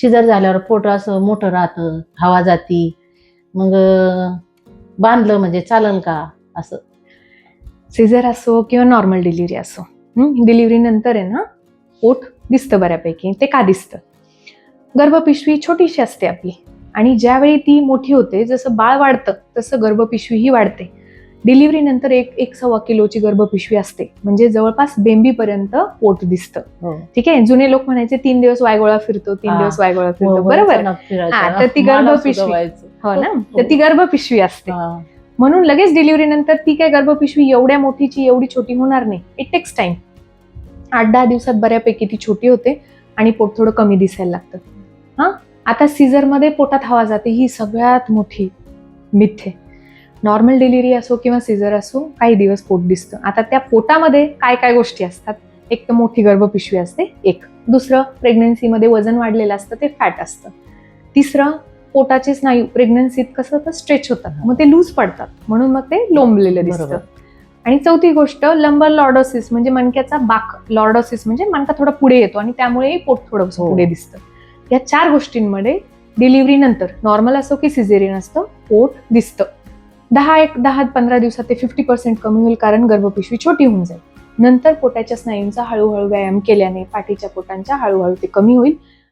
Seizure झाल्यावर पोट असं मोठं राहतं हवा जाती. मग बांधलं म्हणजे चालेल का? असं. सिझर असो किंवा नॉर्मल डिलिव्हरी असो. डिलिव्हरी नंतर आहे ना पोट दिसतं बऱ्यापैकी. ते का दिसतं? गर्भपिशवी छोटीशी असते आपली. आणि ज्यावेळी ती मोठी होते जसं बाळ वाढतं तसं गर्भपिशवीही वाढते. डिलिव्हरी नंतर एक एक सव्वा किलोची गर्भपिशवी असते. म्हणजे जवळपास बेंबीपर्यंत पोट दिसतं. हो. ठीक आहे? जुने लोक म्हणायचे तीन दिवस वायगोळा फिरतो तीन हा. दिवस वायगोळा फिरतो. हो, बरोबर. हा, तर ती गर्भपिशवी. हो ना? हो. तर ती गर्भपिशवी असते. हा. म्हणून लगेच डिलिव्हरी नंतर ती काय गर्भपिशवी एवढ्या मोठीची एवढी छोटी होणार नाही. इट टेक्स टाइम आठ दहा दिवसात बऱ्यापैकी ती छोटी होते आणि पोट थोडं कमी दिसायला लागतं. हा? आता सीझरमध्ये पोटात हवा जाते. ही सगळ्यात मोठी मिथ. आहे नॉर्मल डिलिव्हरी असो किंवा सीझर असो काही दिवस पोट दिसतं. आता त्या पोटामध्ये काय काय गोष्टी असतात? एक तर मोठी गर्भपिशवी असते एक. दुसरं प्रेग्नन्सीमध्ये वजन वाढलेलं असतं ते फॅट असतं. तिसरं पोटाचे स्नायू प्रेग्नन्सीत कसं तर स्ट्रेच होतात. मग ते लूज पडतात. म्हणून मग ते लोंबलेलं दिसतं. आणि चौथी गोष्ट लंबर लॉर्डोसिस म्हणजे मणक्याचा बाक लॉर्डोसिस म्हणजे मणका थोडा पुढे येतो आणि त्यामुळे पोट थोडं हो. पुढे दिसतं. या चार गोष्टींमध्ये डिलिव्हरी नंतर नॉर्मल असो की सिझेरियन असतं पोट दिसतं. दहा एक दहा पंधरा दिवसात ते फिफ्टी पर्सेंट कमी होईल कारण गर्भपिशवी छोटी होऊन जाईल. नंतर पोटाच्या स्नायूंचा हळूहळू व्यायाम केल्याने पाठीच्या पोटांच्या हळूहळू ते कमी होईल.